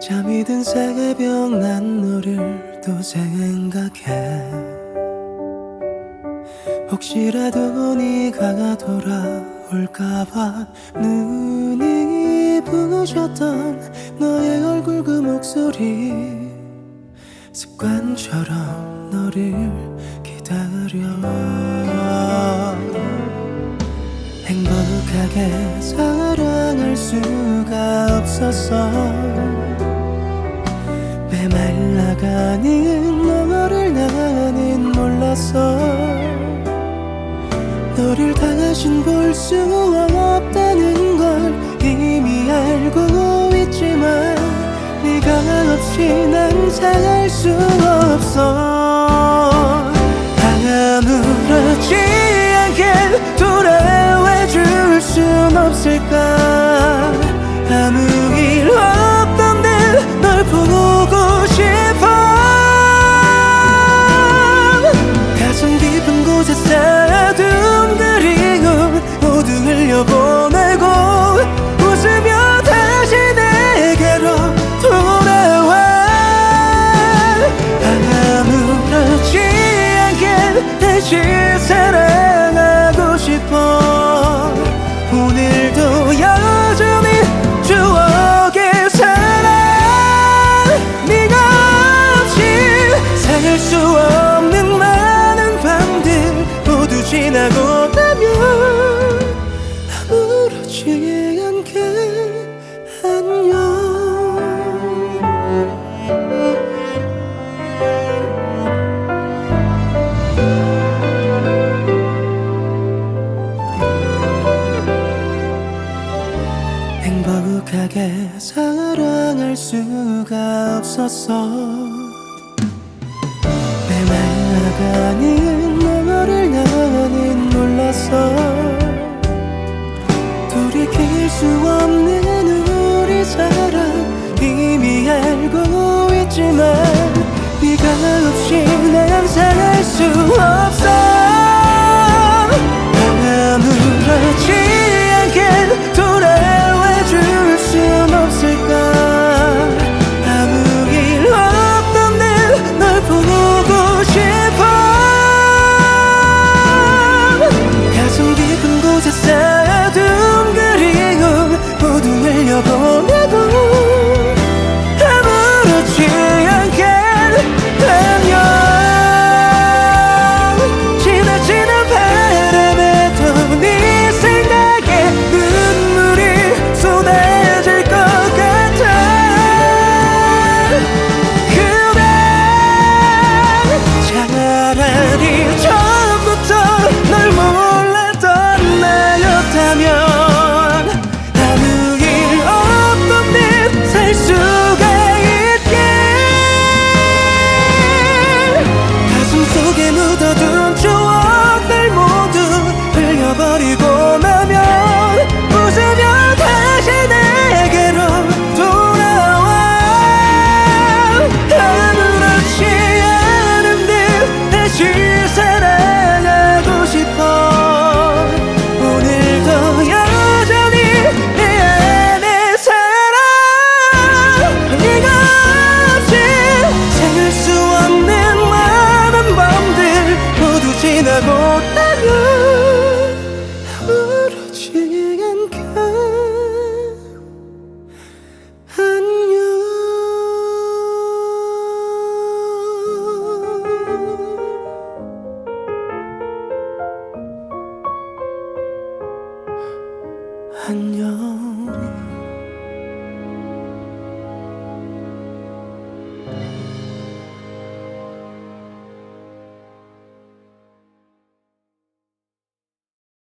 잠이 든 새벽 난 너를 또 생각해. 혹시라도 네가 돌아올까봐 눈이 부셨던 너의 얼굴 그 목소리. 습관처럼 너를 기다려. 행복하게 사랑할 수가 없었어 메말라가는 너를 나는 몰랐어 너를 다신 볼 수 없다는 걸 이미 알고 있지만 네가 없이 난살수 없어. 아무렇지 않게 돌아와 줄 순 없을까 다시 사랑하고 싶어. 오늘도 여전히 추억에 살아 네가 없이 살수 없는 많은 밤들 모두 지나고 너에게 사랑할 수가 없었어 내 말아가는 너를 나는 몰랐어 돌이킬 수 없는 우리 사랑 이미 알고 있지만 네가 없이 난살수 없어 안녕